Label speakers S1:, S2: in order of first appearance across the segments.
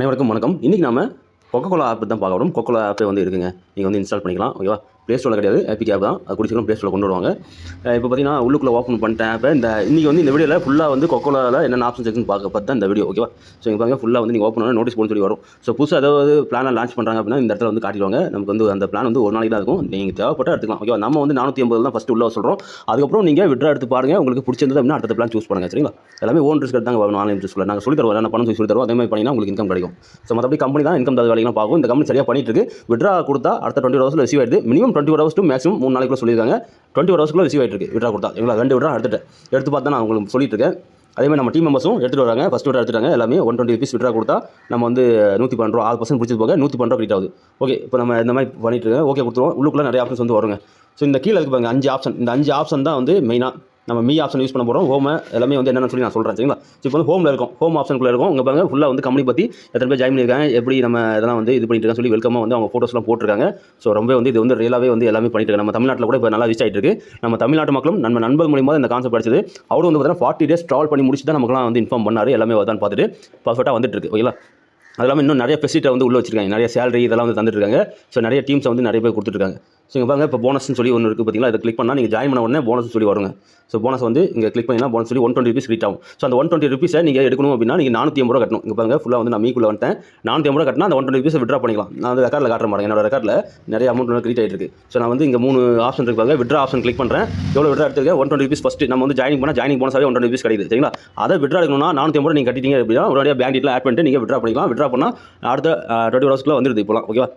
S1: அனைவருக்கும் வணக்கம். இன்றைக்கி நாம கொக்கோலா ஆப் தான் பார்க்க வரோம் கொக்கோலா ஆப்பே வந்து இருக்குங்க. நீங்கள் வந்து இன்ஸ்டால் பண்ணிக்கலாம். ஓகேவா ப்ளே ஸ்டோரில் கிடையாது. ஏபிக் ஆப் தான். அது குடிச்சிக்கலாம் ப்ளே ஸ்டோரில் கொண்டு வருவாங்க. இப்போ பார்த்தீங்கன்னா உள்ளுக்குள்ளே ஓப்பன் பண்ணிட்டேன். இப்போ இந்த இன்றைக்கி வந்து இந்த வீடியோவில் ஃபுல்லாக வந்து கொக்கோலாவில் என்னென்ன ஆப்ஷன் இருக்குன்னு பார்க்க பார்த்து இந்த வீடியோ ஓகேவா ஸோ இங்கே பாருங்க ஃபுல்லாக வந்து நீங்கள் ஓப்பன் நோட்டீஸ் போட்டு சொல்லி வரும். ஸோ புதுசாக ஏதாவது பிளானை லான்ச் பண்ணுறாங்க அப்படின்னா இந்த இடத்துல வந்து காட்டிடுவாங்க. நமக்கு வந்து அந்த பிளான் வந்து ஒரு நாளைக்கு தான் இருக்கும். நீங்கள் தேவைப்பட்ட எடுத்துக்கலாம் ஓகேவா நம்ம வந்து நானூற்றி ஐம்பது தான் ஃபஸ்ட்டு உள்ள சொல்கிறோம் அதுக்கப்புறம் நீங்கள் விட்ரா எடுத்து பாருங்க. உங்களுக்கு பிடிச்சிருந்தது அப்படின்னா அடுத்த பிளான் சூஸ் பண்ணுங்க சரிங்களா? எல்லாமே ஓன் ரிஸ்க் எடுத்தாங்க வரணும் ஆன்லைன் ரிஸ்க்கில் நாங்கள் சொல்லி தருவோம் என்ன பணம் சொல்லி தருவோம். அதே மாதிரி பண்ணிங்கன்னா உங்களுக்கு இன்கம் கிடைக்கும். ஸோ மற்றபடி கம்பெனி தான் இன்கம் தகுந்த வேலைலாம் பார்க்கும். இந்த கம்பெனி சரியாக பண்ணிட்டு இருக்கு. விட்ரா கொடுத்தா அடுத்த டுவெண்ட்டி ஹவர்ஸில் ரிசீவ் ஆயிடுது. Minimum twenty hours to maximum மூணு நாளைக்குள்ள சொல்லியிருக்காங்க. டுவெண்ட்டி ஹவர்ஸ்க்குள்ள ரிசீவ் ஆகிட்டு இருக்கு விட்ரா கொடுத்தா. எங்களை ரெண்டு விட்ரா எடுத்துட்டு எடுத்து பார்த்தா நான் உங்களுக்கு சொல்லிட்டு இருக்கேன் அதே மாதிரி நம்ம டீம் மெம்பர்ஸும் எடுத்துகிட்டு வராங்க. ஃபஸ்ட் விட்ரா எடுத்துட்டாங்க. எல்லாமே ஒன் டுவெண்ட்டி ருபீஸ் விட்ரா கொடுத்தா நம்ம வந்து நூற்றி பன்னெண்டு ரூபா ஆறு பர்சன்ட் பிடிச்சது போக நூற்றி பன்னெண்டு ரூபா கிரெடிட் ஆகுது. ஓகே இப்போ நம்ம இந்த மாதிரி பண்ணிட்டு இருக்கேன் ஓகே கொடுத்துருவோம். உள்ளுக்குள்ளே நிறைய ஆப்ஷன்ஸ் வந்து வருங்க. ஸோ இந்த கீழே இருக்கு பாருங்க. அஞ்சு ஆப்ஷன் இந்த அஞ்சு ஆப்ஷன் தான் வந்து மெயினாக நம்ம மீ ஆப்ஷன் யூஸ் பண்ண போகிறோம் ஹோம் எல்லாமே வந்து என்னென்னு சொல்லி நான் சொல்கிறேன் சரிங்களா? ஸோ இப்போ வந்து ஹோமில் இருக்கும். ஹோம் ஆப்ஷனுக்குள்ள இருக்கும். உங்கள் பாருங்க ஃபுல்லாக வந்து கம்பெனி பற்றி எத்தனை பேர் ஜாயின் பண்ணியிருக்காங்க எப்படி நம்ம இதெல்லாம் வந்து இது பண்ணிட்டு இருக்காங்க சொல்லி வெல்கமாக வந்து அவங்க ஃபோட்டோஸ்லாம் போட்டிருக்காங்க. ஸோ ரொம்ப வந்து இது வந்து ரியலாகவே வந்து எல்லாமே பண்ணிட்டு இருக்காங்க. நம்ம தமிழ்நாட்டில் கூட இப்போ நல்லா ரீச் ஆகிட்டு இருக்கு. நம்ம தமிழ்நாட்டு மக்களும் நம்ம நண்பர் மூலியமாக இந்த கான்செப்ட் படிச்சது. அவரும் வந்து பார்த்தீங்கன்னா ஃபார்ட்டி டேஸ் ட்ராவல் பண்ணி முடிச்சு தான் நமக்குலாம் வந்து இன்ஃபார்ம் பண்ணார். எல்லாமே வருதான்னு பார்த்துட்டு பர்ஃபெக்டாக வந்துட்டு இருக்கு ஓகேங்களா? அது இல்லாமல் இன்னும் நிறைய ஃபெசிலிட்டி வந்து உள்ள வச்சிருக்காங்க. நிறைய சேலரி இதெல்லாம் வந்து தந்துட்டு இருக்காங்க. ஸோ நிறைய டீம்ஸை வந்து நிறைய பேர் கொடுத்துருக்காங்க ஸோ இங்கே பாருங்க இப்போ போனஸ்னு சொல்லி ஒன்று இருக்குது பார்த்தீங்களா இதை கிளிக் பண்ணால் நீங்கள் ஜாயின் பண்ண உடனே போனஸ்னு சொல்லி வருங்க. ஸோ போனஸ் வந்து இங்கே கிளிக் பண்ணினா போனஸ் சொல்லி ஒன் டுவெண்ட்டி ருபீஸ் ரீட் ஆகும். ஸோ அந்த ஒன் டுவெண்ட்டி ருபீஸை நீங்கள் எடுக்கணும் அப்படின்னா நீங்கள் நானூற்றி ஐம்பது ரூபா கட்டணும். இங்கே பாருங்க ஃபுல்லாக வந்து நான் மீக்குள்ளே வந்துட்டேன். நானூற்றி ஐம்பது ரூபா கட்டினா அந்த ஒன் டுவெண்ட்டி ருபீஸ் விட்ரா பண்ணிக்கலாம். நான் அந்த ரெக்கார்டில் காட்ட மாட்டேன் என்னோட ரெக்கார்டில் நிறைய அமௌண்ட் வந்து கிரியேட் ஆகிட்டு இருக்கு. ஸோ நான் வந்து இங்கே மூணு ஆப்ஷன் இருக்கு பாருங்க விட்ரா ஆப்ஷன் கிளிக் பண்ணுறேன் எவ்வளோ விட்ரா எடுத்துருக்கேன்? ஒன் டுவெண்ட்டி ருபீஸ் ஃபஸ்ட்டு நம்ம வந்து ஜாயின் பண்ணால் ஜாயினிங் போனஸாகவே ஒன் டுவெண்ட்டி ருபீஸ் கிடைக்குது சரிங்களா? அதை விட்ரா எடுக்கணும்னா நானூற்றி ஐம்பது நீங்கள் கட்டிட்டீங்க அப்படின்னா உடனடியாக பேங்க் ஆட் பண்ணிட்டு நீங்கள் விட்ரா பண்ணிக்கலாம். விட்ரா பண்ணால் அடுத்த டுவெண்ட்டி ஹவர்ஸ்க்குள்ளே வந்துருது இப்போலாம் ஓகேவா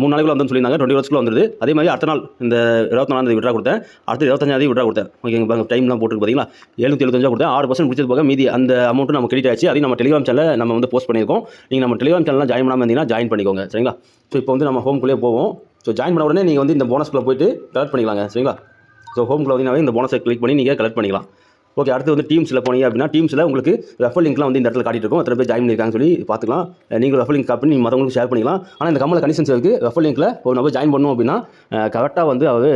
S1: மூணு நாளைக்குள்ள வந்து சொல்லியிருந்தாங்க டுவெண்ட்டி ஹவர்ஸ்க்குள்ள வந்துருது. அதே மாதிரி அடுத்த நாள் இந்த இருபத்தி நாலாந்தேதி விட்ரா கொடுத்தேன். அடுத்து இருபத்தஞ்சாந்தேதி விட்ரா கொடுத்தேன். ஓகேங்க பாருங்க டைம்லாம் போட்டுருக்கு பார்த்தீங்களா எழுநூற்றி எழுபத்தஞ்சா கொடுத்தேன். ஆறு பர்சன்ட் முடிச்சது போக மீதி அந்த அமௌண்ட்டு நம்ம கிரெடிட் ஆச்சு அதையும் நம்ம டெலிகிராம் சேனலில் நம்ம வந்து போஸ்ட் பண்ணியிருக்கோம். நீங்கள் நம்ம டெலிகிராம் சேனலில் ஜாயின் பண்ணாமல் இருந்தீங்கன்னா ஜாயின் பண்ணிக்கோங்க. சரிங்களா? ஸோ இப்போ வந்து நம்ம ஹோம்குள்ளே போவோம். ஸோ ஜாயின் பண்ண உடனே நீங்கள் வந்து இந்த போனஸ்க்குள்ளே போயிட்டு கலெக்ட் பண்ணிக்கலாங்க. சரிங்களா? ஸோ ஹோம்குள்ளே வந்து இந்த போனஸை கிளிக் பண்ணி நீங்கள் கலெக்ட் பண்ணிக்கலாம். ஓகே அடுத்து வந்து டீம்ஸில் போனீங்க அப்படின்னா டீம்ஸில் உங்களுக்கு ரெஃபர் லிங்க்லாம் வந்து இந்த இடத்துல காட்டிட்டு இருக்கும். எத்தனை பேர் ஜாயின் பண்ணியிருக்காங்கன்னு சொல்லி பார்த்துக்கலாம். நீங்கள் ரெஃபர் லிங்க் காப்பி நீங்கள் மற்றவங்களுக்கு ஷேர் பண்ணிக்கலாம். ஆனால் இந்த கம்மல கண்டிஷன்ஸ் இருக்குது ரெஃபர் லிங்க்கில் ஒரு நபர் ஜாயின் பண்ணணும் அப்படின்னா கரெக்டாக வந்து அவர்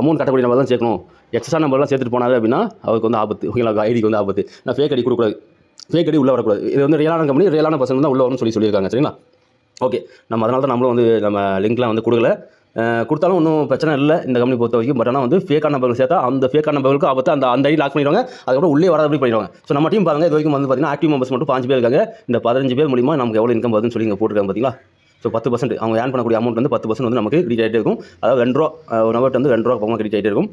S1: அமௌண்ட் கட்டக்கூடிய நம்பர் தான் சேர்க்கணும். எக்ஸ்ட்ரா நம்பர்லாம் சேர்த்துட்டு போனாரு அப்படின்னா அவருக்கு வந்து ஆபத்து. ஓகேங்களா ஐடிக்கு வந்து ஆபத்து. நான் ஃபேக் ஐடி கொடுக்கூடாது ஃபேக் ஐடி உள்ளே வரக்கூடாது. இது வந்து ரியலான கம்பெனி ரியலான பசங்க தான் உள்ள வரணும்னு சொல்லி சொல்லியிருக்காங்க. சரிங்களா? ஓகே நம்ம அதனால தான் நம்மளும் வந்து நம்ம லிங்க்லாம் வந்து கொடுக்கல. கொடுத்தாலும் ஒன்றும் பிரச்சனை இல்லை இந்த கம்பெனி பொறுத்த வரைக்கும். பட் ஆனால் வந்து ஃபேக்கான நம்பர்கள் சேர்த்தா அந்த ஃபேக்கான நம்பர்களுக்கு ஆபத்து அந்த அந்த ஐடி லாக் பண்ணிடுவாங்க. அதுக்கப்புறம் உள்ளே வராதபடி பண்ணிடுவாங்க. ஸோ நம்ம டீம் பாருங்க இது வரைக்கும் வந்து பார்த்தீங்கன்னா ஆக்டிவ் மெம்பர்ஸ் மட்டும் பாஞ்சு பேர் இருக்காங்க. இந்த பதினஞ்சு பேர் மூலியமாக நமக்கு எவ்வளோ இன்கம் வருதுன்னு சொல்லி இங்கே போட்டுருக்காங்க பார்த்தீங்களா ஸோ பத்து பர்சன்ட் அவங்க ஏன் பண்ணக்கூடிய அமௌண்ட் வந்து பத்து பர்சன்ட் வந்து நமக்கு கிரெடிட் ஆகிட்டே இருக்கும். அதாவது ரெண்டு ரூபா ஒரு நபர்ட்டு வந்து ரெண்டு ரூபா பக்கம் கிரெடிட் ஆகிட்டே இருக்கும்.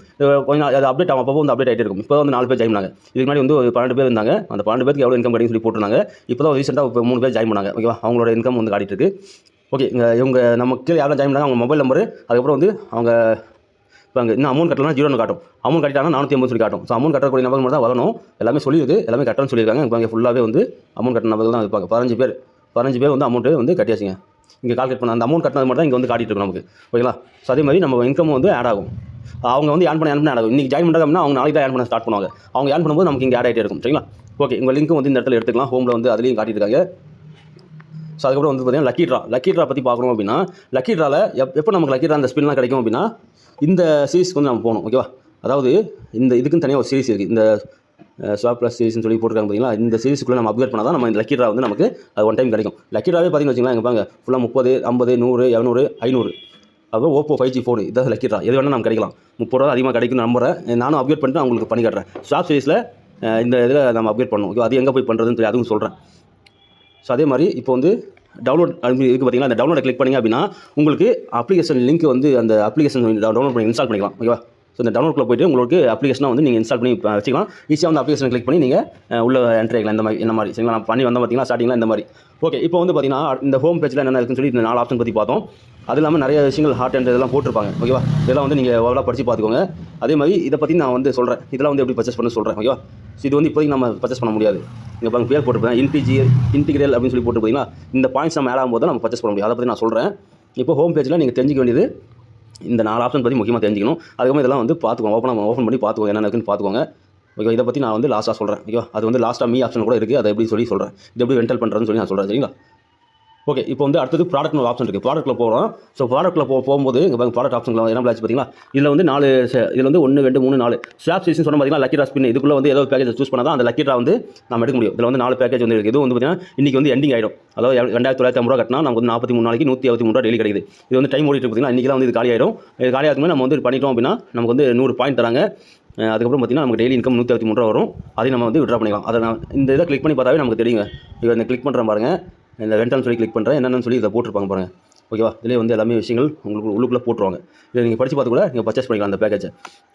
S1: கொஞ்சம் அது அப்டேட் ஆகும். அப்போ வந்து அப்டேட் ஆகிட்டே இருக்கும். இப்போ வந்து நாலு பேர் ஜாயின் பண்ணாங்க. இதுக்கு முன்னாடி வந்து ஒரு பன்னெண்டு பேர் இருந்தாங்க. அந்த பன்னெண்டு பேருக்கு எவ்வளோ இன்கம் கிடைக்கும் சொல்லி போட்டுருந்தாங்க. இப்போ தான் ரீசெண்டாக இப்போ மூணு பேர் ஜாயின் பண்ணாங்க. ஓகேவா அவங்களோட இன்கம் வந்து காட்டிட்டு இருக்கு. ஓகே இங்கே இவங்க நம்ம கீழே யாரும் ஜாயின் பண்ணாங்க அவங்க மொபைல் நம்பரு அதுக்கப்புறம் வந்து அவங்க இப்போ அங்கே இன்னும் அமௌண்ட் கட்டலாம் ஜீரோன்னு காட்டும். அமௌண்ட் கட்டிட்டாங்கன்னா நானூற்றி ஐம்பது சொல்லி காட்டும். ஸோ அமௌண்ட் கட்டக்கூடிய நபர் மட்டும் தான் வரணும். எல்லாமே சொல்லியிருக்கு எல்லாமே கட்டணும்னு சொல்லியிருக்காங்க. இப்போ அங்கே ஃபுல்லாகவே வந்து அமௌண்ட் கட்டின நபர் தான் இருப்பாங்க. பதினஞ்சு பேர் பதினஞ்சு பேர் வந்து அமௌண்ட்டு வந்து கட்டியாச்சுங்க. இங்கே கால்குலேட் பண்ண அந்த அமௌண்ட் கட்டினது மட்டும் தான் இங்கே வந்து காட்டிட்டு இருக்கும் நமக்கு. ஓகேங்களா ஸோ அதே மாதிரி நம்ம இன்கம் வந்து ஆட் ஆகும். அவங்க வந்து ஏன் பண்ண ஏன் பண்ண ஆட் ஆகும். இன்றைக்கி ஜாயின் பண்ணாங்கன்னா அவங்க நாளைக்கு தான் ஏன் பண்ண ஸ்டார்ட் பண்ணுவாங்க. அவங்க ஏன் பண்ணும்போது நமக்கு இங்கே ஆட் ஆகிட்டே இருக்கும். சரிங்களா? ஓகே உங்கள் லிங்க்கும் வந்து இந்த இடத்துல எடுத்துக்கலாம். ஹோமில் வந்து அதுலேயும் காட்டியிருக்காங்க ஸோ அதுக்கப்புறம் வந்து பார்த்தீங்கன்னா லக்கி ட்ரா லக்கி ட்ரா பற்றி பார்க்கணும் அப்படின்னா லக்கி ட்ராவில் எப் எப்போ நமக்கு லக்கி ட்ரா அந்த ஸ்பின்லாம் கிடைக்கும் அப்படின்னா இந்த சீரீஸ்க்கு வந்து நம்ம போகணும் ஓகேவா அதாவது இந்த இதுக்குன்னு தனியாக ஒரு சீரிஸ் இருக்குது இந்த ஸ்வாப் ப்ளஸ் சீரிஸ்னு சொல்லி போட்டிருக்காங்க பார்த்தீங்களா? இந்த சீரிஸ்க்குள்ளே நம்ம அப்கிரேட் பண்ணால் தான் நம்ம இந்த லக்கி ட்ரா வந்து நமக்கு அது ஒன் டைம் கிடைக்கும். லக்கி ட்ராவே பார்த்தீங்கன்னு வச்சுங்களேன் எங்கள் பாங்க ஃபுல்லாக முப்பது ஐம்பது நூறு இரநூறு ஐநூறு. அப்புறம் ஓப்போ ஃபைவ் ஜி ஃபோன் இதான் லக்கி ட்ரா எது வேணால் நம்ம கிடைக்கலாம். முப்பது ரூபா அதிகமாக கிடைக்கும் நம்புறேன். நானும் அப்கிரேட் பண்ணிட்டு நான் உங்களுக்கு பண்ணி காட்டுறேன். ஸ்வாப் சீரிஸில் இந்த இதில் நம்ம அப்கிரேட் பண்ணணும் ஓகே அது எங்கே போய் பண்ணுறதுன்னு சொல்லி அதுவும் சொல்கிறேன் ஸோ அதே மாதிரி இப்போ வந்து டவுன்லோட் இருக்குது பார்த்தீங்களா? அந்த டவுன்லோட கிளிக் பண்ணிங்க அப்படின்னா உங்களுக்கு அப்ளிகேஷன் லிங்க் வந்து அந்த அப்ளிகேஷன் டவுன்லோட் பண்ணி இன்ஸ்டால் பண்ணிக்கலாம். ஓகேவா ஸோ இந்த டவுன்லோட்ல போயிட்டு உங்களுக்கு அப்ளிகேஷனாக வந்து நீங்கள் இன்ஸ்டால் பண்ணி வச்சுக்கலாம். ஈஸியாக வந்து அப்ளிகேஷன் கிளிக் பண்ணி நீங்கள் உள்ள என்ட்ரி ஆகலாம் இந்த மாதிரி இந்த மாதிரி. சரிங்களா? நான் பண்ணி வந்தால் பார்த்தீங்கன்னா ஸ்டார்டிங்கில் இந்த மாதிரி. ஓகே இப்போ வந்து பார்த்தீங்கன்னா இந்த ஹோம் பேஜில் என்னென்ன இருக்குன்னு சொல்லி இந்த நாலு ஆப்ஷன் பற்றி பார்த்தோம். அது இல்லாமல் நிறைய விஷயங்கள் ஹார்ட் அண்ட் இதெல்லாம் போட்டிருப்பாங்க. ஓகேவா இதெல்லாம் வந்து நீங்கள் ஓவலாக படித்து பார்த்துக்கோங்க. அதே மாதிரி இதை பற்றி நான் வந்து சொல்கிறேன் இதெல்லாம் வந்து எப்படி பர்ச்சேஸ் பண்ண சொல்கிறேன் ஓகேவா ஸோ இது வந்து இப்போதைக்கு நம்ம பர்ச்சேஸ் பண்ண முடியாது. இங்கே பாருங்க பேர் போட்டிருப்பேன். இன்டிஜி இன்டிகிரியல் அப்படின்னு சொல்லி போட்டு இந்த பாயிண்ட்ஸ் நம்ம ஆட் ஆகும்போது நம்ம பர்ச்சேஸ் பண்ண முடியும். அதை பற்றி நான் சொல்கிறேன் இப்போ ஹோம் பேஜில் நீங்கள் தெரிஞ்சிக்க வேண்டியது இந்த நாலு ஆப்ஷன் பற்றி முக்கியமாக தெரிஞ்சிக்கணும். அதுக்கப்புறம் இதெல்லாம் வந்து பார்த்துக்கோங்க. ஓப்பன் ஓப்பன் பண்ணி பார்த்துக்கோங்க. என்ன இருக்குன்னு பார்த்துக்கோங்க. ஓகே இதை பற்றி நான் வந்து லாஸ்ட்டாக சொல்கிறேன் ஓகே அது வந்து லாஸ்ட்டாக மீ ஆப்ஷன் கூட இருக்குது அதை எப்படி சொல்லி சொல்கிறேன் இது எப்படி ரெண்டல் பண்ணுறதுன்னு சொல்லி நான் சொல்கிறேன் சரிங்களா? ஓகே இப்போ வந்து அடுத்தது ப்ராடக்ட்னு ஒரு ஆப்ஷன் இருக்குது ப்ராடக்ட்டில் போகிறோம் ஸோ ப்ராடக்ட்டில் போ போகும்போது இங்கே பாருங்க ப்ராடக்ட் ஆப்ஷன் என்ன ஆச்சு பார்த்தீங்களா இதில் வந்து நாலு இதில் வந்து ஒன்று ரெண்டு மூணு நாலு. ஸ்வாப் சீசன் சொன்ன பார்த்தீங்கன்னா லக்கி ட்ரா ஸ்பின் இதுக்குள்ளே வந்து ஏதோ பேக்கேஜ் சூஸ் பண்ணால் தான் அந்த லக்கிரா வந்து நம்ம எடுக்க முடியும். இதில் வந்து நாலு பேக்கேஜ் வந்து இருக்குது இது வந்து பார்த்தீங்கன்னா இன்றைக்கி வந்து எண்டிங் ஆகிடும் அதாவது ரெண்டாயிரத்தி தொள்ளாயிரத்தி ஐம்பது ரூபா கட்டினா நமக்கு வந்து நாற்பத்தி மூணு நாளைக்கு நூற்றி அறுபத்தி மூணு ரூபா டெய்லி கிடைக்குது. இது வந்து டைம் ஓடிட்டு பார்த்தீங்கன்னா இன்றைக்கி தான் வந்து இது காலி இது காலி நம்ம வந்து பண்ணிட்டோம் அப்படின்னா நமக்கு வந்து நூறு பாயிண்ட் தராங்க. அதுக்கப்புறம் பார்த்தீங்கன்னா நமக்கு டெய்லி இன்கம் நூற்றி அறுபத்தி மூணு ரூபா வரும். அதையும் நம்ம வந்து விட்ரா பண்ணிக்கலாம். அதை நான் இந்த இதை கிளிக் பண்ணி பார்த்தாவே நமக்கு தெரியுங்க. இதை இந்த கிளிக் பண்ணுறேன் பாருங்கள் இந்த ரெண்டாம் சொல்லி கிளிக் பண்ணுறேன் என்னென்னு சொல்லி இதை போட்டிருப்பாங்க பாருங்கள் ஓகேவா இதிலே வந்து எல்லாமே விஷயங்கள் உங்களுக்கு உள்ளுக்குள்ளே போட்டுருவாங்க. இதை நீங்கள் படித்து பார்த்து கூட நீங்கள் பர்ச்சேஸ் பண்ணிக்கலாம் அந்த பேக்கேஜ்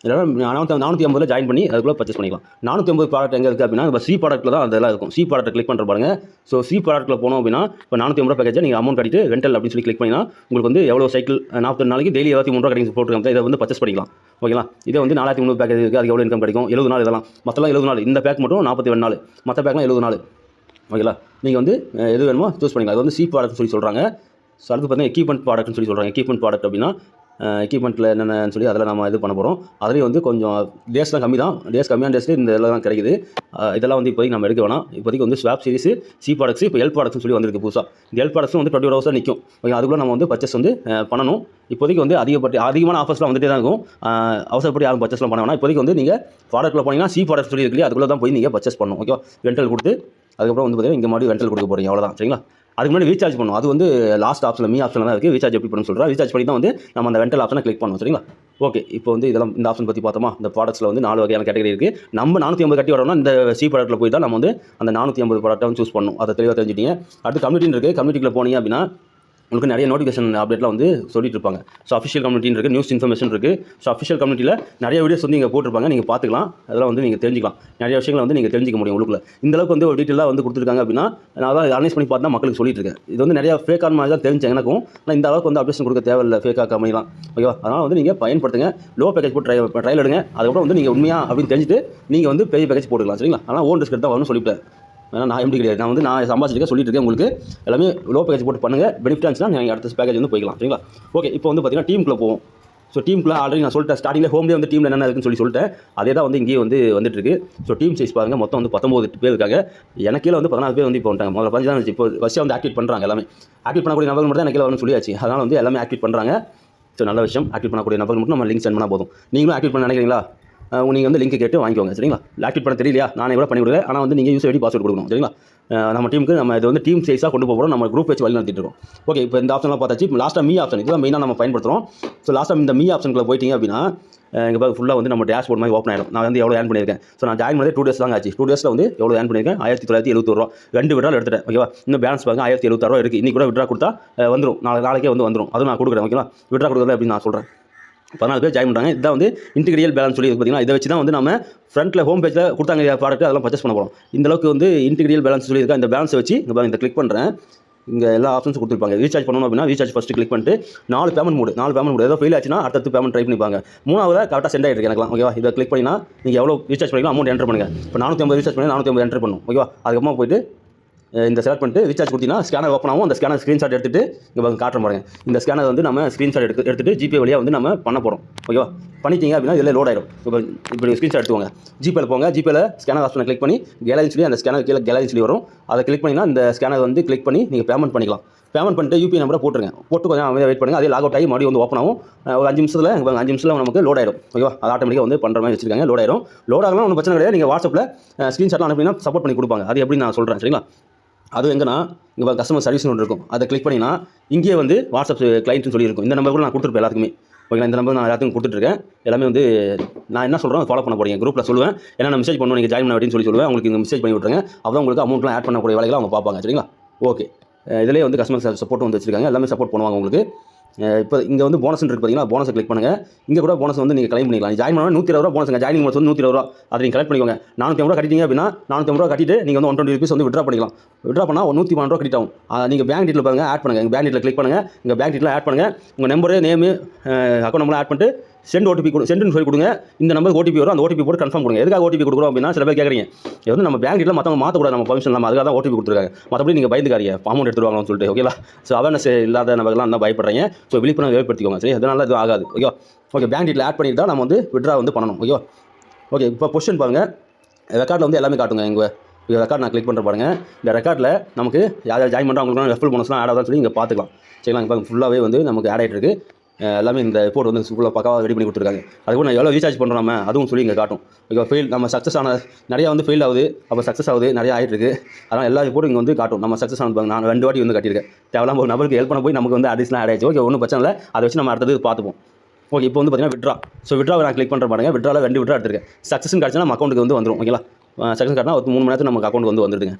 S1: இல்லைனா நானூற்றி நானூற்றி ஐம்பதில் ஜாயின் பண்ணி அதுக்குள்ளே பர்ச்சேஸ் பண்ணிக்கலாம். நானூற்றி ஐம்பது ப்ராடக்ட் எங்கே இருக்குது அப்படின்னா இப்போ சி ப்ராடக்ட்டில் தான் அதெல்லாம் இருக்கும். சி ப்ராடக்ட் கிளிக் பண்ணுற பாருங்க. ஸோ சி ப்ராடக்ட்டில் போனோம் அப்படின்னா இப்போ நானூற்றி ஐம்பது நீங்கள் அமௌண்ட் கட்டிட்டு ரெண்டல் அப்படின்னு சொல்லி கிளிக் பண்ணினா உங்களுக்கு வந்து எவ்வளோ சைக்கிள் நாற்பது நாளைக்கு டெய்லி இருபத்தி மூணு ரூபா கிடைக்கும் போட்டுருக்காங்க. இதை வந்து பர்ச்சேஸ் பண்ணிக்கலாம். ஓகேங்களா இதே வந்து நாலாயிரத்தி முந்நூறு பேக்கேஜ் இருக்குது அதுக்கு எவ்வளோ இன்கம் கிடைக்கும்? எழுபது நாள் இதெல்லாம். மற்றெல்லாம் எழுபது நாள். இந்த பேக் மட்டும் நாற்பத்தி ரெண்டு நாள். மற்ற பேக்லாம் எழுபது நாள். ஓகேங்களா நீங்கள் வந்து எது வேணுமோ சூஸ் பண்ணிக்கலாம். அது வந்து சி ப்ராடக்ட்னு சொல்லி சொல்கிறாங்க ஸோ அடுத்து பார்த்தீங்கன்னா எக்யூப்மெண்ட் ப்ராடக்ட்னு சொல்லி சொல்கிறாங்க எக்யூப்மெண்ட் ப்ராடக்ட் அப்படின்னா எக்யூப்மெண்ட்டில் என்னென்னு சொல்லி அதில் நம்ம இது பண்ண போகிறோம் அதுலேயும் வந்து கொஞ்சம் டேஸ்லாம் கம்மி தான். டேஸ் கம்மியான டேஸ்ட்டு இந்த இதெல்லாம் தான் கிடைக்குது இதெல்லாம் வந்து இப்போதைக்கு நம்ம எடுக்க வேணாம். இப்போதைக்கு வந்து ஸ்வாப் சீரிஸ் சி ப்ராடக்ட்ஸ் இப்போ எல் ப்ராடக்ட்ஸ்னு சொல்லி வந்திருக்கு புதுசாக இந்த எல் ப்ராடக்ட்ஸும் வந்து டுவெண்ட்டி ஹவர்ஸாக நிற்கும் ஓகே அதுக்குள்ளே நம்ம வந்து பர்ச்சேஸ் வந்து பண்ணணும். இப்போதைக்கு வந்து அதிகப்பட்டு அதிகமான ஆஃபர்ஸ்லாம் வந்துட்டே தான் இருக்கும். அவசரப்பட்டு யாரும் பர்ச்சேஸ்லாம் பண்ண வேணாம். இப்போதைக்கு வந்து நீங்கள் ப்ராடக்ட்டில் போனீங்கன்னா சி ப்ராடக்ட் சொல்லி இருக்கு அதுக்குள்ளே தான் போய் நீங்கள் பர்ச்சேஸ் பண்ணணும். ஓகேவா? ரெண்டல் கொடுத்து அதுக்கப்புறம் வந்து பார்த்தீங்கன்னா இங்கே மாதிரி ரெண்டல் கொடுக்க போகிறீங்க அவ்வளோதான் சரிங்களா? அதுக்கு முன்னாடி ரீசார்ஜ் பண்ணுவோம் அது வந்து லாஸ்ட் ஆப்ஷனில் மீ ஆப்ஷனில் தான் இருக்குது ரீசார்ஜ் எப்படி பண்ணணும் சொல்கிறேன் ரீசார்ஜ் பண்ணி தான் வந்து நம்ம அந்த ரெண்டல் ஆப்ஷனை கிளிக் பண்ணுவோம் சரிங்களா? ஓகே இப்போ வந்து இதெல்லாம் இந்த ஆப்ஷன் பற்றி பார்த்தோமா? இந்த ப்ராடக்ட்ஸில் வந்து நாலு வகையான கேட்டகரி இருக்குது நம்ம நானூற்றி ஐம்பது கட்டி வரோம்னா இந்த சி ப்ராடக்ட்டில் போய் தான் நம்ம வந்து அந்த நானூற்றி ஐம்பது ப்ராடக்ட்டை வந்து சூஸ் பண்ணணும். அதை தெளிவாக தெரிஞ்சுட்டீங்க அடுத்து கம்யூனிட்டின்னு இருக்குது கம்யூனிட்டியில் போனீங்க அப்படின்னா உங்களுக்கு நிறைய நோட்டிஃபிகேஷன் அப்டேட்லாம் வந்து சொல்லிட்டு இருப்பாங்க ஸோ அஃபிஷியல் கம்யூனிட்டின்னு இருக்குது நியூஸ் இன்ஃபர்மேஷன் இருக்குது ஸோ அஃபிஷியல் கம்யூனிட்டியில் நிறைய வீடியோஸ் வந்து நீங்கள் போட்டிருப்பாங்க. நீங்கள் பார்த்துக்கலாம். அதெல்லாம் வந்து நீங்கள் தெரிஞ்சுக்கலாம். நிறைய விஷயங்களை வந்து நீங்கள் தெரிஞ்சிக்க முடியும் உங்களுக்குள்ள. இந்த அளவுக்கு வந்து ஒரு டீட்டெயிலாக வந்து கொடுத்துருக்காங்க அப்படின்னா நான் தான் அனலைஸ் பண்ணி பார்த்து தான் மக்களுக்கு சொல்லிட்டு இருக்கேன் இது வந்து நிறைய ஃபேக்கான மாதிரி தான் தெரிஞ்சு எனக்கும். ஆனால் இந்த அளவுக்கு வந்து அப்டேஷன் கொடுக்க தேவையில்லை. ஃபேக்காக கம்மிலாம் ஓகேவா அதனால் வந்து நீங்கள் பயன்படுத்துங்க. லோ பேக்கேஜ் போட்டு ட்ரை ட்ரையல் எடுங்க. அதுக்கப்புறம் வந்து நீங்கள் உண்மையாக அப்படின்னு தெரிஞ்சுட்டு நீங்கள் வந்து பெரிய பேக்கேஜ் போட்டுக்கலாம். சரிங்களா? ஆனால் ஓன் ரிஸ்க் தான் வரணும்னு சொல்லிவிட்டேன் ஏன்னா நான் எப்படி கிடையாது. நான் வந்து நான் சம்பாதிச்சிருக்கேன் சொல்லிட்டு இருக்கேன் உங்களுக்கு. எல்லாமே லோ பேக்கேஜ் போட்டு பண்ணுங்கள் பெனிஃபிட் இருந்துச்சுன்னா நீங்கள் அடுத்த பேக்கேஜ் வந்து போய்க்கலாம். சரிங்களா? ஓகே இப்போ வந்து பார்த்தீங்கன்னா டீமுக்குள்ள போவோம். ஸோ டீமுக்குள்ள ஆல்ரெடி நான் சொல்லிட்டேன். ஸ்டார்டிங்கில் ஹோம்லேயே வந்து டீமில் என்ன இருக்குன்னு சொல்லி சொல்லிட்டேன். அதே தான் வந்து இங்கேயே வந்து வந்துட்டு இருக்கு ஸோ டீம் சைஸ் பாருங்கள் மொத்தம் வந்து பத்தொம்பது பேர் இருக்காங்க எனக்கு கீழே வந்து பதினாறு பேர் வந்து இப்போ வந்துட்டாங்க. முதல்ல பஞ்சு தான் இப்போ ஃபஸ்ட்டாக வந்து ஆக்டிவேட் பண்ணுறாங்க எல்லாமே. ஆக்டிவேட் பண்ணக்கூடிய நபர்கள் மட்டும் தான் எனக்கு கீழே வரணும்னு சொல்லியாச்சு. அதனால் வந்து எல்லாமே ஆக்டிவேட் பண்ணுறாங்க ஸோ நல்ல விஷயம். ஆக்டிவேட் பண்ணக்கூடிய நபர்கள் மட்டும் நம்ம லிங்க் சென்ட் பண்ணால் போதும். நீங்களும் ஆக்டிவேட் பண்ண நினைக்கிறீங்களா? நீங்கள் வந்து லிங்க் கேட்டு வாங்கிக்கோங்க சரிங்களா? ஆக்டிவேட் பண்ண தெரியலையா? நானே கூட பண்ணி கொடுக்குறேன் ஆனால் வந்து நீங்கள் யூஸ் ஐடி பாஸ்வேர்டு கொடுக்கணும் சரிங்களா? நம்ம டீமுக்கு நம்ம இது வந்து டீம் சைஸாக கொண்டு போகிறோம் நம்ம குரூப் வச்சு வழி நடத்திட்டு இருக்கோம். ஓகே இப்போ இந்த ஆப்ஷன்லாம் பார்த்தாச்சு. லாஸ்ட்டாக மீ ஆப்ஷன் இதுதான் மெயினாக நம்ம பயன்படுத்துகிறோம் ஸோ லாஸ்ட்டாக இந்த மீ ஆப்ஷனுக்குள்ள போயிட்டீங்க அப்படின்னா எங்கள் பார்த்து ஃபுல்லாக வந்து நம்ம டேஷ் போர்ட் மாதிரி ஓப்பன் ஆயிடும். நான் வந்து எவ்வளோ ஆன் பண்ணியிருக்கேன்? ஸோ நான் ஜாயின் பண்ணி டூ டேஸ் தான் ஆச்சு. டூ டேஸில் வந்து எவ்வளோ ஆன் பண்ணியிருக்கேன்? ஆயிரத்தி தொள்ளாயிரத்தி எழுபத்தி ரூபா. ரெண்டு விட்ரால் எடுத்துட்டேன் ஓகேவா இன்னும் பேலன்ஸ் பார்க்க ஆயிரத்தி எழுபத்தாறு இருக்குது இன்னைக்கு கூட விட்ரா கொடுத்தா வந்துடும் நாளைக்கு நாளை நாளைக்கே வந்து வந்துடும் அதுவும் நான் கொடுக்குறேன் ஓகேவா விட்ரா கொடுக்குறது அப்படின்னு நான் சொல்கிறேன் பதினாலு பேர் ஜாயின் பண்ணுறாங்க இதான் வந்து இன்டிகிரியல் பேலன்ஸ் சொல்லி பார்த்தீங்கன்னா இதை வச்சு தான் வந்து நம்ம ஃப்ரண்ட்டில் ஹோம் பேஜில் கொடுத்தாங்க ப்ராடக்ட் அதெல்லாம் பர்ச்சேஸ் பண்ண போகிறோம் இந்த அளவுக்கு வந்து இன்டிகிரியல் பேலன்ஸ் சொல்லியிருக்கா இந்த பேலன்ஸை வச்சு இங்கே இந்த கிளிக் பண்ணுறேன் இங்கே எல்லா ஆப்ஷன்ஸ் கொடுத்துருப்பாங்க. ரீசார்ஜ் பண்ணணும் அப்படின்னா ரீசார்ஜ் ஃபஸ்ட்டு கிளிக் பண்ணிட்டு நாலு பேமெண்ட் மூடு நாலு பேமெண்ட் மூடு ஏதோ ஃபெயில் ஆச்சுன்னா அடுத்தது பேமெண்ட் ட்ரை பண்ணிப்பாங்க. மூணாவது கரெக்டாக சென்ட் ஆகிருக்கு எனக்குலாம் ஓகேவா இதை கிளிக் பண்ணினா நீங்கள் எவ்வளோ ரீசார்ஜ் பண்ணிக்கலாம்? அமௌண்ட் என்ட்ரு பண்ணுங்கள் இப்போ நானூற்றி ஐம்பது ரீசார்ஜ் பண்ணி நானூற்றி ஐம்பது என்ட்ரு பண்ணும் ஓகேவா அதுக்கப்புறமா போயிட்டு இந்த செலக்ட் பண்ணிட்டு ரீசார்ஜ் கொடுத்தீங்கன்னா ஸ்கேனர் ஓப்பன் ஆகும். அந்த ஸ்கேனர் ஸ்க்ரீன்ஷாட் எடுத்துட்டு இங்கே பாருங்க காட்டுற பாருங்க இந்த ஸ்கேனர் வந்து நம்ம ஸ்க்ரீன்ஷாட் எடுத்து எடுத்துட்டு ஜிபே வழியாக வந்து நம்ம பண்ண போகிறோம் ஓகேவா பண்ணிட்டீங்க அப்படின்னா இதில் லோட் ஆயிடும் இப்போ இப்படி ஸ்க்ரீன்ஷாட் எடுத்துவாங்க ஜிபேல போங்க. ஜிபேல ஸ்கேனர் ஆப்ஷனை கிளிக் பண்ணி கேலரி சொல்லி அந்த ஸ்கேனர் கீழே கேலரி சொல்லி வரும். அதை கிளிக் பண்ணினா இந்த ஸ்கேனர் வந்து கிளிக் பண்ணி நீங்கள் பேமெண்ட் பண்ணிக்கலாம். பேமெண்ட் பண்ணிட்டு யூபி நம்பரை போட்டுருங்க. போட்டு கொஞ்சம் வெயிட் பண்ணுங்க. அதே லாக் அவுட் ஆகி மறுபடியும் வந்து ஓப்பன் ஆகும். ஒரு அஞ்சு நிமிஷத்தில் அஞ்சு நிமிஷத்தில் நமக்கு லோட் ஆயிடும் ஓகேவா அது ஆட்டோமேட்டிக்காக வந்து பண்ணுற மாதிரி வச்சிருக்காங்க. லோட் ஆயிடும் லோட் ஆகலாம் ஒன்றும் பிரச்சனை கிடையாது. நீங்கள் வாட்ஸ்அப்பில் ஸ்க்ரீன்ஷாட்லாம் அனுப்பினா சப்போர்ட் பண்ணி கொடுப்பாங்க. அது எப்படி நான் சொல்கிறேன் சரிங்களா? அது எங்கன்னா இங்கே கஸ்டமர் சர்வீஸ் ஒன்று இருக்கும். அதை கிளிக் பண்ணினா இங்கேயே வந்து வாட்ஸ்அப் கிளைண்ட்னு சொல்லியிருக்கும். இந்த நம்பர் கூட நான் கொடுத்துருப்பேன் எல்லாத்துக்குமே. ஓகேங்களா இந்த நம்பர் நான் எல்லாத்துக்கும் கொடுத்துட்ருக்கேன். எல்லாமே வந்து நான் என்ன சொல்கிறேன் ஃபாலோ பண்ண போறீங்க. குரூப்பில் சொல்லுவேன். ஏன்னா நான் மெசேஜ் பண்ணுவோம் நீங்கள் ஜாயின் பண்ண அப்படின்னு சொல்லி சொல்லுவேன். உங்களுக்கு இங்கே மெசேஜ் பண்ணி விட்ருங்க அப்போ உங்களுக்கு அமௌண்ட்லாம் ஆட் பண்ணக்கூடிய வேலைகளை அவங்க பார்ப்பாங்க. சரிங்களா? ஓகே இதிலே வந்து கஸ்டமர் சப்போர்ட் வந்து வச்சிருக்காங்க. எல்லாமே சப்போர்ட் பண்ணுவாங்க உங்களுக்கு. இப்போ இங்கே வந்து போனஸ் இருக்குது பார்த்தீங்கன்னா போனஸை கிளிக் பண்ணுங்கள் இங்கே கூட போனஸ் வந்து நீங்கள் கிளைம் பண்ணிக்கலாம். ஜாயின் பண்ணால் நூற்றி இருபது ரூபா போனஸ் ஜாயினிங் போனஸ் வந்து நூற்றி இருபது ரூபா. அதை நீங்கள் கலெக்ட் பண்ணிக்கோங்க. நானூற்றி ரூபா கட்டிட்டீங்க அப்படின்னா நானூற்றி ரூபா கட்டிட்டு நீங்கள் வந்து ஒன் டுவெண்ட்டி ருபீஸ் வந்து விட்ரா பண்ணிக்கலாம். விட்ரா பண்ணால் ஒரு நூற்றி பன்னெண்டு ரூபா கிரெடிட் ஆகும். நீங்கள் பேங்க் டீட்டில் பாருங்கள் ஆட் பண்ணுங்கள் எங்கள் பேங்க் டீட்டில் கிளிக் பண்ணுங்கள் உங்கள் பேங்க் டீட்டில் ஆட் பண்ணுங்கள் உங்கள் number name account number add பண்ணிட்டு சென்ட் ஓடிபி கொடு சென்ட்னு சொல்லி கொடுங்க இந்த நம்பருக்கு ஓடிபி வரும் அந்த ஓடிபி போட்டு கன்ஃபார்ம் கொடுங்க. எதுக்காக ஓடிபி கொடுக்குறோம் அப்படின்னா சில பேர் கேட்குறீங்க இது வந்து நம்ம பேங்க் டீட்டில் மற்றவங்க மாற்றக்கூடாது நம்ம பர்மிஷன் இல்லாமல் அதுக்காக தான் ஓடிபி கொடுத்துருக்காங்க. மற்றபடி நீங்கள் பயந்துக்காரிங்க அமௌண்ட் எடுத்துருவாங்கன்னு சொல்லிட்டு ஓகேவா ஸோ அவேர்னஸ் இல்லாத நபர்கள்லாம் தான் பயப்படுறீங்க. ஸோ விழிப்புணர்வு ஏற்படுத்திக்கோங்க. சரி அதனால இது ஆகாது. ஓகேவா ஓகே பேங்க் டீட்டில் ஆட் பண்ணிட்டு தான் நம்ம வந்து விட்ரா வந்து பண்ணணும். ஓகேவா ஓகே இப்போ பொசிஷன் பாருங்கள் ரெக்கார்டில் வந்து எல்லாமே காட்டுங்க. எங்கள் இந்த ரெக்கார்ட் நான் கிளிக் பண்ணுற பாருங்க. இந்த ரெக்கார்டில் நமக்கு யார் யார் ஜாயின் பண்ணுறோம் அவங்களுக்கு ரெஃபல் போனஸ்லாம் ஆட் ஆகுதான்னு சொல்லி இங்கே பார்த்துக்கலாம் சரிங்களா? இப்போ ஃபுல்லாகவே வந்து நமக்கு ஆட் ஆகிட்டு இருக்குது எல்லாமே இந்த ரிப்போர்ட் வந்து ஃபுல்லாக பக்காவாக ரெடி பண்ணி கொடுத்துருக்காங்க. அதுக்கு நான் எவ்வளோ ரீசார்ஜ் பண்ணுறோம் நம்ம? அதுவும் சொல்லி இங்கே காட்டும். இப்போ ஃபெயில் நம்ம சக்ஸஸ் ஆன நிறையா வந்து ஃபெயில் ஆகுது. அப்போ சக்ஸஸ் ஆகுது நிறையா ஆகிட்டு இருக்குது அதனால் எல்லா ரிப்போர்ட்டும் இங்கே வந்து காட்டும். நம்ம சக்ஸஸ் ஆனது நான் ரெண்டு வாட்டி வந்து கட்டியிருக்கேன். தேவையில்லாம ஒரு நபருக்கு ஹெல்ப் பண்ண போய் நமக்கு வந்து அடிஷனல் ஆகிடுச்சு ஓகே ஒன்றும் பிரச்சனை இல்லை. அதை வச்சு நம்ம அடுத்தது பார்த்துப்போம். ஓகே இப்போ வந்து பார்த்தீங்கன்னா விட்ரா ஸோ விட்ரா நான் கிளிக் பண்ணுற பாருங்க. விட்ராவில் ரெண்டு விட்ரா எடுத்துருக்கேன். சக்ஸஸ்ன்னு கிடச்சா நம்ம அக்கௌண்ட்டுக்கு வந்து வந்துடும் ஓகேங்களா சக்ஸஸ் காட்டினா ஒரு மூணு மணி நேரத்துக்கு நமக்கு அக்கௌண்ட் வந்து வந்துடுங்க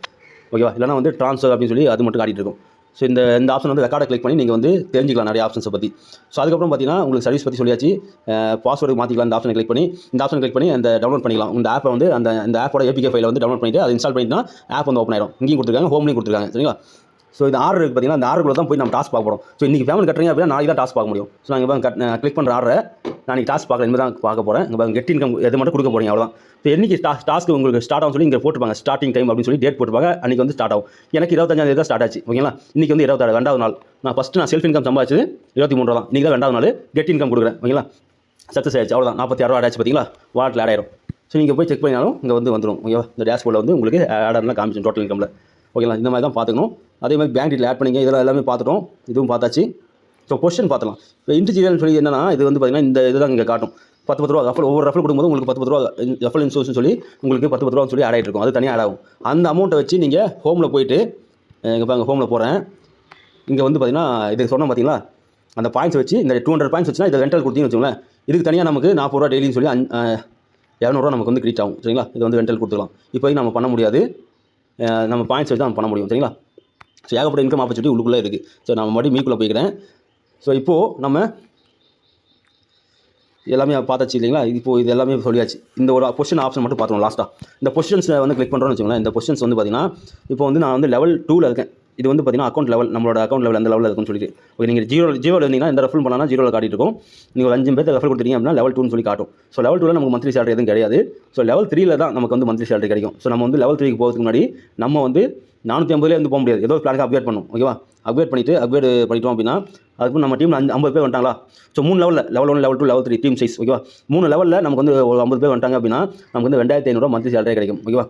S1: ஓகேவா? இல்லைனா வந்து ட்ரான்ஸ்ஃபர் அப்படின்னு சொல்லி அது மட்டும் காட்டிட்டு இருக்கும். ஸோ இந்த இந்த ஆப்ஷன் வந்து ரெக்கார்டை கிளிக் பண்ணி நீங்கள் வந்து தெரிஞ்சிக்கலாம் நிறைய ஆப்ஷன்ஸை பற்றி ஸோ அதுக்கப்புறம் பார்த்தீங்கன்னா உங்களுக்கு சர்வீஸ் பற்றி சொல்லியாச்சு. பாஸ்வேர்டு மாற்றிக்கலாம் இந்த ஆப்ஷனை கிளிக் பண்ணி. இந்த ஆப்ஷன் கிளிக் பண்ணி அந்த டவுன்லோட் பண்ணிக்கலாம். இந்த ஆப்பை வந்து அந்த இந்த ஆப்போட ஏபிகே ஃபைலை வந்து டவுன்லோட் பண்ணிட்டு அதை இன்ஸ்டால் பண்ணிட்டுனா ஆப் வந்து ஓப்பன் ஆயிடும். இங்கேயும் கொடுத்துருக்காங்க ஹோம்லையும் கொடுத்துருக்காங்க சரிங்களா? ஸோ இந்த ஆர்டர் இருக்குது பார்த்தீங்கன்னா அந்த ஆர்டருக்குள்ள தான் போய் நம்ம டாஸ்க் பார்க்க போகிறோம் ஸோ இன்றைக்கி பேமெண்ட் கட்டுறீங்க அப்படின்னா நாளைக்கு தான் டாஸ்க் பார்க்க முடியும். ஸோ நாங்கள் இப்போ கட் கிளிக் பண்ணுற ஆர்டரை நான் இன்றைக்கி டாஸ்க் பார்க்கல இனிமேல் தான் பார்க்க போகிறேன் இங்கே கெட் இன்கம் எது மட்டும் கொடுக்க போகிறீங்க அவ்வளோதான் இப்போ என்னைக்கு டாஸ் டாஸ்க் உங்களுக்கு ஸ்டார்ட் ஆகும் சொல்லி இங்கே போட்டுருப்பாங்க. ஸ்டார்டிங் டைம் அப்படின்னு சொல்லி டேட் போட்டுருப்பாங்க. அன்றைக்கி வந்து ஸ்டார்ட் ஆகும். எனக்கு இருபத்தஞ்சாம் தான் ஸ்டார்ட் ஆச்சு ஓகேங்களா இன்றைக்கி வந்து இருபத்தாறு ரெண்டாவது நாள். நான் ஃபஸ்ட்டு நான் செல்ஃப் இன்கம் சம்பாதிச்சது இருபத்தி மூணு தான் இன்றைக்கி தான் ரெண்டாவது நாள் கெட் இன்கம் கொடுக்குறேன் ஓகேங்களா சக்ஸஸ் ஆயிடுச்சு அவ்வளோதான் நாற்பத்தி ஆறு ஆட் ஆச்சு பார்த்தீங்களா வாட்டில் ஆட் ஆயிரும். ஸோ நீங்கள் போய் செக் பண்ணினாலும் இங்கே வந்து வந்துடும் ஓகேவா இந்த டேஷ்போர்டில் வந்து உங்களுக்கு ஆடர்லாம் காமிச்சிடும் டோட்டல் இன்கமில் ஓகேங்களா? இந்த மாதிரி தான் பார்த்துக்கணும். அதே மாதிரி பேங்க் டீட்டில் ஆட் பண்ணிங்க. இதெல்லாம் எல்லாமே பார்த்துட்டோம். இதுவும் பார்த்தாச்சு. ஸோ கொஸ்டின் பார்த்துலாம் இப்போ இன்டிஜியல் சொல்லி என்னன்னா இது வந்து பார்த்தீங்கன்னா இந்த இதுதான் இங்கே காட்டும். பத்து பத்து ரூபா ரஃபல் ஒவ்வொரு ரஃபல் கொடுக்கும்போது உங்களுக்கு பத்து பத்து ரூபா ரஃபல் இன்சூரன்ஸ் சொல்லி உங்களுக்கு பத்து பத்து ரூபா சொல்லி ஆட் ஆகிட்டு இருக்கும் அது தனியாக ஆட் ஆகும். அந்த அமௌண்ட்டை வச்சு நீங்கள் ஹோமில் போயிட்டு இங்கே பாருங்க ஹோமில் போகிறேன் இங்கே வந்து பார்த்தீங்கன்னா இது சொன்னோம் பார்த்தீங்களா? அந்த பாயிண்ட்ஸ் வச்சு இந்த டூ ஹண்ட்ரட் பாயிண்ட்ஸ் வச்சுனா இதை ரெண்டல் கொடுத்தீங்கன்னு வச்சுக்கோங்களேன். இதுக்கு தனியாக நமக்கு நாற்பது ரூபா டெய்லின்னு சொல்லி இரநூறுவா நமக்கு வந்து கிரீட் ஆகும். சரிங்களா? இது வந்து ரெண்டல் கொடுத்துக்கலாம். இப்போ நம்ம பண்ண முடியாது. நம்ம பாயிண்ட்ஸ் வச்சு தான் நம்ம பண்ண முடியும் சரிங்களா? ஸோ ஏகப்பட்ட இன்கம் ஆப்பர்ச்சுனிட்டி உள்ளுக்குள்ளே இருக்குது ஸோ நம்ம மறுபடியும் மீக்குள்ளே போய்க்கிறேன். ஸோ இப்போது நம்ம எல்லாமே பார்த்தாச்சு இல்லைங்களா? இப்போ இது எல்லாமே சொல்லியாச்சு. இந்த ஒரு பொசிஷன் ஆப்ஷன் மட்டும் பார்த்தோம் லாஸ்ட்டாக இந்த பொசிஷன்ஸை வந்து கிளிக் பண்ணுறோம்னு வச்சுக்கோங்களேன் இந்த பொசிஷன்ஸ் வந்து பார்த்திங்கன்னா இப்போ வந்து நான் வந்து லெவல் டூவில் இருக்கேன். இது வந்து பார்த்தீங்கன்னா அக்கௌண்ட் லெவல் நம்மளோட அக்கௌண்ட் லெவல் அந்த லெவலில் இருக்குன்னு சொல்லிட்டு. ஓகே நீங்கள் ஜீரோ ஜீரோவில் இருந்தீங்கன்னா இந்த ரெஃபர் பண்ணலாம் ஜீரோவில் காட்டிட்டு இருக்கும் நீங்கள் ஒரு அஞ்சு பேர் ரெஃபர் கொடுத்தீங்க அப்படின்னா லெவல் டூன்னு சொல்லி காட்டும். ஸோ லெவல் டூவில் நமக்கு மந்த்லி சேலரி எதுவும் கிடையாது. ஸோ லெவல் த்ரீல தான் நமக்கு வந்து மந்த்லி சேலரி கிடைக்கும். ஸோ நம்ம வந்து லெவல் த்ரீக்கு போகிறதுக்கு முன்னாடி நம்ம வந்து நானூற்றி ஐம்பதுலேயே வந்து போக முடியாது. ஏதோ ஒரு பிளானுக்கு அப்டேட் பண்ணும் ஓகேவா அப்டேட் பண்ணிட்டு அப்டேட் பண்ணிட்டோம் அப்படின்னா அதுக்கு நம்ம டீமில் அஞ்சு ஐம்பது பேர் வந்துட்டாங்களா? ஸோ மூணு லெவலில் level one level two level three team size ஓகேவா மூணு லெவலில் நமக்கு வந்து ஒரு ஐம்பது பேர் வந்துட்டாங்க அப்படின்னா நமக்கு வந்து ரெண்டாயிரத்தி ஐநூறுரூவா மந்த்லி சேலரி கிடைக்கும். ஓகேவா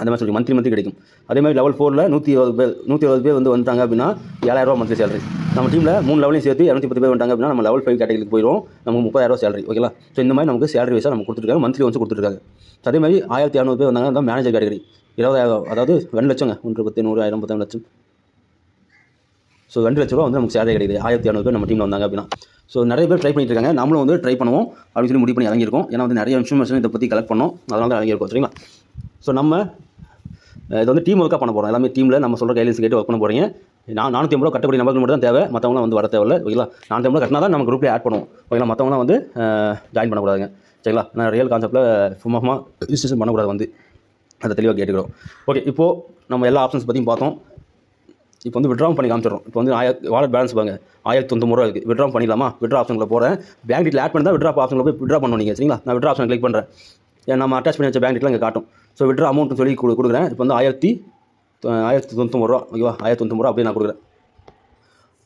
S1: அந்த மாதிரி சொல்லி மந்த்லி மந்த்லி கிடைக்கும். அதே மாதிரி லெவல் ஃபோரில் நூற்றி இருபது பேர் நூற்றி இருபது பேர் வந்து வந்துட்டாங்க அப்படின்னா ஏழாயிரரூவா மந்த்லி சேலரி நம்ம டீமில் மூணு லெவலையும் சேர்த்து இரநூத்தி பத்து பேர் வந்துட்டாங்க அப்படின்னா நம்ம லெவல் ஃபைவ் கேட்டகரிக்கு போயிடும் நமக்கு முப்பதாயிரரூவா சேலரி ஓகேங்களா ஸோ இந்த மாதிரி நமக்கு சேலரி வைஸாக நம்ம கொடுத்துருக்காங்க. மந்த்லி ஒன்ஸ் கொடுத்துருக்காங்க. அதே மாதிரி ஆயிரத்தி இரநூறு பேர் வந்தாங்க மேனேஜர் கேட்டகரி இருபதாயிரம் அதாவது ரெண்டு லட்சங்க. ஒன்று பத்து நூறு ஆயிரம் பத்தாயிரம் லட்சம். ஸோ ரெண்டு லட்ச ரூபா வந்து நமக்கு சேலரி கிடைக்குது. ஆயிரத்தி இரநூறு பேர் நம்ம டீமில் வந்தாங்க அப்படின்னா. ஸோ நிறைய பேர் ட்ரை பண்ணிட்டு இருக்காங்க நம்மளும் வந்து ட்ரை பண்ணுவோம். அப்படின்னு சொல்லி முடிவு பண்ணி இறங்கியிருக்கோம். ஏன்னா வந்து நிறைய இன்ஃபர்மேஷன் இதை பற்றி கலெக்ட் பண்ணோம். அதனால தான் இறங்கியிருக்கோம். சரிங்களா? ஸோ நம்ம இது வந்து டீம் ஒர்க்காக பண்ண போகிறோம் எல்லாமே டீமில் நம்ம சொல்கிற கைலன்ஸ் கேட்டு ஒர்க் பண்ண போகிறீங்க நான் நானூற்றி ஐம்பது ரூபா கட்டக்கூடிய நபர்கள் மட்டும் தான் தேவை. மற்றவங்களாம் வந்து வர தேவையில்ல. ஓகேங்களா? நானூற்றி ஐம்பது கட்டினா தான் நம்ம குரூப்பில் ஆட் பண்ணுவோம். ஓகேங்களா? மற்றவங்களாம் வந்து ஜாயின் பண்ணக்கூடாதுங்க சரிங்களா? நான் ரியல் கான்செப்ட்டில் சும்மா ரிஜிஸ்ட்ரேஷன் பண்ணக்கூடாது வந்து. அதை தெளிவாக கேட்டுக்கிறோம். ஓகே இப்போது நம்ம எல்லா ஆப்ஷன்ஸ் பற்றியும் பார்த்தோம். இப்போ வந்து விட்ராவும் பண்ணி காமிச்சிடுறோம். இப்போ வந்து ஆயிரம் வாலெட் பேலன்ஸ் பாருங்க. ஆயிரத்தி தொண்ணூறு ரூபா இருக்குது விட்ரா பண்ணிடலாமா? விட்ரா ஆப்ஷனில் போகிறேன் பேங்க் டீட்டில் ஆட் பண்ணி தான் விட்ரா ஆப்ஷனில் போய் விட்ரா பண்ணுவீங்க நீங்கள் சரிங்களா? நான் விட்ரா ஆப்ஷன் கிளிக் பண்ணுறேன் நம்ம அட்டாச் பண்ணி வச்ச பேங்க் டீட்டில் இங்கே காட்டும். ஸோ விட்ற அமௌண்ட் சொல்லி கொடு கொடுக்குறேன். இப்போ வந்து ஆயிரத்தி ஆயிரத்தி தொண்ணூத்தொம்பது ரூபா. ஓகேவா ஆயிரத்தி தொண்ணூறு ரூபா அப்படியே நான் கொடுக்குறேன்.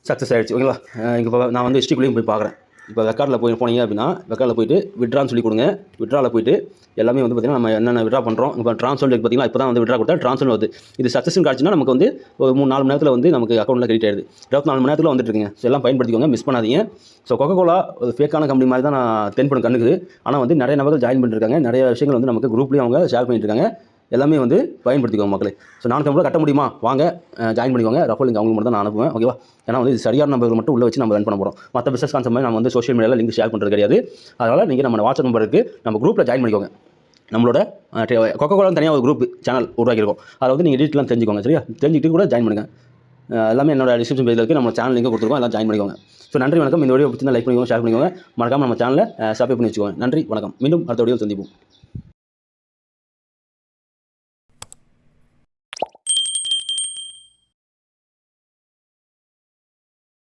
S1: சக்ஸஸ் ஆகிடுச்சு ஓகேங்களா இங்கே இப்போ நான் வந்து ஹிஸ்ட்ரிக்குள்ளேயும் போய் பார்க்குறேன். இப்போ வெக்கார்டில் போய் போனீங்க அப்படின்னா வெக்கார்டில் போயிட்டு விட்ரான்னு சொல்லி கொடுங்க. விட்ராவில் போயிட்டு எல்லாமே வந்து பார்த்திங்கன்னா நம்ம என்னென்ன விட்ரா பண்ணுறோம் இப்போ ட்ரான்ஸ்ஃபர் பார்த்தீங்கன்னா இப்போ தான் வந்து விட்ரா கொடுத்தா ட்ரான்ஸ்ஃபர் வருது. இது சக்ஸஸ்னு காட்சினா நமக்கு வந்து ஒரு மூணு நாலு மணி நேரத்தில் வந்து நமக்கு அக்கௌண்ட்டில் கிரெடிட் ஆயிடுது. இருபத்தி நாலு மணி நேரத்தில் வந்துட்டுருக்குங்க ஸோ எல்லாம் பயன்படுத்திக்கோங்க மிஸ் பண்ணாதீங்க. ஸோ கொக்கோ கோலா ஒரு ஃபேக்கான கம்பெனி மாதிரி தான் நான் தென்படும் கண்ணுக்கு. ஆனால் வந்து நிறைய நபர்கள் ஜாயின் பண்ணிருக்காங்க நிறைய விஷயங்கள் வந்து நமக்கு குரூப்லேயும் அவங்க ஷேர் பண்ணிட்டு இருக்காங்க. எல்லாமே வந்து பயன்படுத்திக்கோங்க மக்களே. ஸோ நானூற்றி ஐம்பது ரூபா கட்ட முடியுமா? வாங்க ஜாயின் பண்ணிக்கோங்க. ரஃபல் லிங்க் அவங்களுக்கு மட்டும் தான் நான் அனுப்புவேன் ஓகேவா ஏன்னா வந்து சரியான நம்பர்கள் மட்டும் உள்ள வச்சு நம்ம ரன் பண்ண போகிறோம் மற்ற பிஸ்னஸ் கான்செப்ட் மாதிரி நம்ம வந்து சோஷியல் மீடியாவில் லிங்க் ஷேர் பண்ணுறது கிடையாது. அதனால் நீங்கள் நம்ம வாட்ஸ்அப் நம்பருக்கு நம்ம குரூப்பில் ஜாயின் பண்ணிக்கோங்க. நம்மளோட கொக்கோ தனியாக ஒரு குரூப் சேனல் உருவாக்கியிருக்கோம். அதில் வந்து நீங்கள் டீட்டெயிலாம் தெரிஞ்சுக்கோங்க சரியா? தெரிஞ்சுக்கிட்டு கூட ஜாயின் பண்ணுங்கள் எல்லாமே என்னோட டிஸ்கிரிப்ஷன் பேஜில் இருக்குது நம்ம சேனல் லிங்க் கொடுத்துருக்கோம் எல்லாம் ஜாயின் பண்ணிக்கோங்க. ஸோ நன்றி வணக்கம். இந்த வீடியோ பிடிச்சிருந்தா லைக் பண்ணிக்கோங்க ஷேர் பண்ணிக்கோங்க. மறக்காமல் நம்ம சேனலை சப்ஸ்கிரைப் பண்ணி வச்சுக்கோங்க. நன்றி வணக்கம். மீண்டும் அடுத்த வீடியோ சந்திப்போம்.